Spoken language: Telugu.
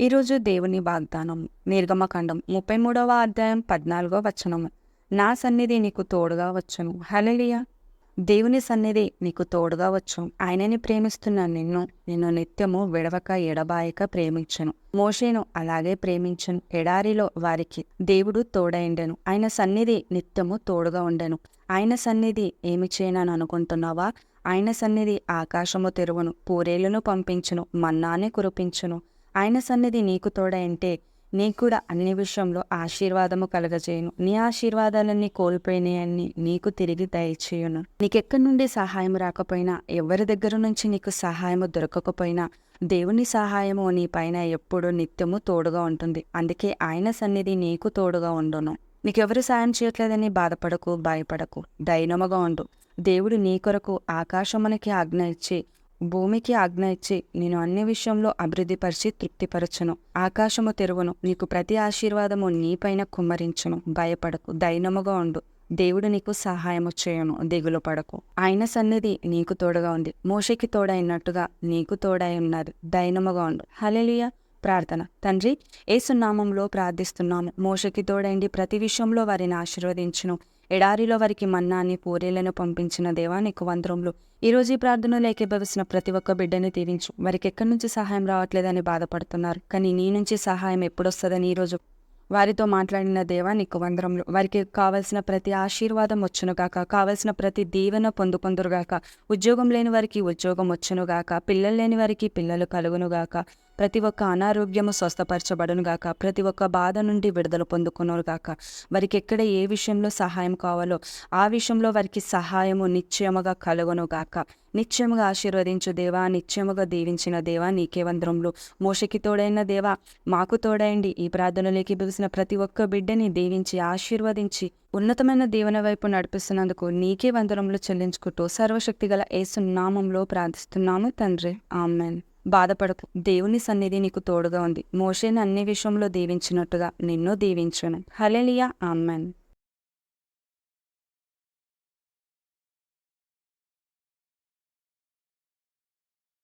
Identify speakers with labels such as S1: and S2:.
S1: ఈరోజు దేవుని వాగ్దానం నిర్గమకాండం ముప్పై మూడవ అధ్యాయం పద్నాలుగో వచనం నా సన్నిధి నీకు తోడుగా వచ్చును. హలలియ దేవుని సన్నిధి నీకు తోడుగా వచ్చు ఆయనని ప్రేమిస్తున్న నిన్ను నిన్ను నిత్యము విడవక ఎడబాయక ప్రేమించను. మోషేను అలాగే ప్రేమించను. ఎడారిలో వారికి దేవుడు తోడైండెను. ఆయన సన్నిధి నిత్యము తోడుగా ఉండెను. ఆయన సన్నిధి ఏమి చేయనని అనుకుంటున్నావా? ఆయన సన్నిధి ఆకాశము తెరువును పూరేలును పంపించును మన్నానే కురిపించును. ఆయన సన్నిధి నీకు తోడంటే నీకు కూడా అన్ని విషయంలో ఆశీర్వాదము కలగజేయను. నీ ఆశీర్వాదాలన్నీ కోల్పోయినాయని నీకు తిరిగి దయచేయును. నీకెక్కడి నుండి సహాయం రాకపోయినా ఎవరి దగ్గర నుంచి నీకు సహాయము దొరకకపోయినా దేవుని సహాయము నీ పైన ఎప్పుడు నిత్యము తోడుగా ఉంటుంది. అందుకే ఆయన సన్నిధి నీకు తోడుగా ఉండును. నీకెవరు సాయం చేయట్లేదని బాధపడకు భయపడకు దైనముగా ఉండు. దేవుడు నీ కొరకు ఆకాశమునికి ఆజ్ఞ ఇచ్చి భూమికి ఆజ్ఞ ఇచ్చి నేను అన్ని విషయంలో అభివృద్ధిపరిచి తృప్తిపరచును. ఆకాశము తెరువును. నీకు ప్రతి ఆశీర్వాదము నీపైన కుమ్మరించును. భయపడకు. దైనముగా ఉండు. దేవుడు నీకు సహాయము చేయను. దిగులు పడకు. ఆయన సన్నిధి నీకు తోడుగా ఉంది. మోషకి తోడైనట్టుగా నీకు తోడై ఉన్నది. దైనముగా ఉండు. హలెలియ ప్రార్థన. తండ్రి ఏసునామంలో ప్రార్థిస్తున్నాము. మోషకి తోడైండి ప్రతి విషయంలో వారిని ఆశీర్వదించును. ఎడారిలో వారికి మన్నాన్ని పూరేలను పంపించిన దేవా నీకు వంద్రములు. ఈరోజు ఈ ప్రార్థనలో ఏకీభవిస్తున్న ప్రతి ఒక్క బిడ్డని తీరించు వారికి ఎక్కడి నుంచి సహాయం రావట్లేదని బాధపడుతున్నారు. కానీ నీ నుంచి సహాయం ఎప్పుడొస్తుందని ఈరోజు వారితో మాట్లాడిన దేవా నీకు వందరంలో వారికి కావలసిన ప్రతి ఆశీర్వాదం వచ్చునుగాక. కావలసిన ప్రతి దీవెన పొందుకొందురుగాక ఉద్యోగం లేని వారికి ఉద్యోగం వచ్చునుగాక. పిల్లలు లేని వారికి పిల్లలు కలుగునుగాక. ప్రతి ఒక్క అనారోగ్యము స్వస్థపరచబడునుగాక ప్రతి ఒక్క బాధ నుండి విడుదల పొందుకునుగాక వారికి ఎక్కడ ఏ విషయంలో సహాయం కావాలో ఆ విషయంలో వారికి సహాయము నిశ్చయముగా కలుగునుగాక నిత్యముగా ఆశీర్వదించు దేవా నిత్యముగా దీవించిన దేవా నీకే వందరంలో మోషకి తోడైన దేవా మాకు తోడైండి. ఈ ప్రార్థనలోకి పిలిచిన ప్రతి ఒక్క బిడ్డని దీవించి ఆశీర్వదించి ఉన్నతమైన దీవెన వైపు నడిపిస్తున్నందుకు నీకే వందరములు చెల్లించుకుంటూ సర్వశక్తి గల ఏసు నామంలో ప్రార్థిస్తున్నాము తండ్రి. ఆమెన్. బాధపడకు. దేవుని సన్నిధి నీకు తోడుగా ఉంది. మోషేని అన్ని విషయంలో దీవించినట్టుగా నిన్ను దీవించను. Hallelujah amen.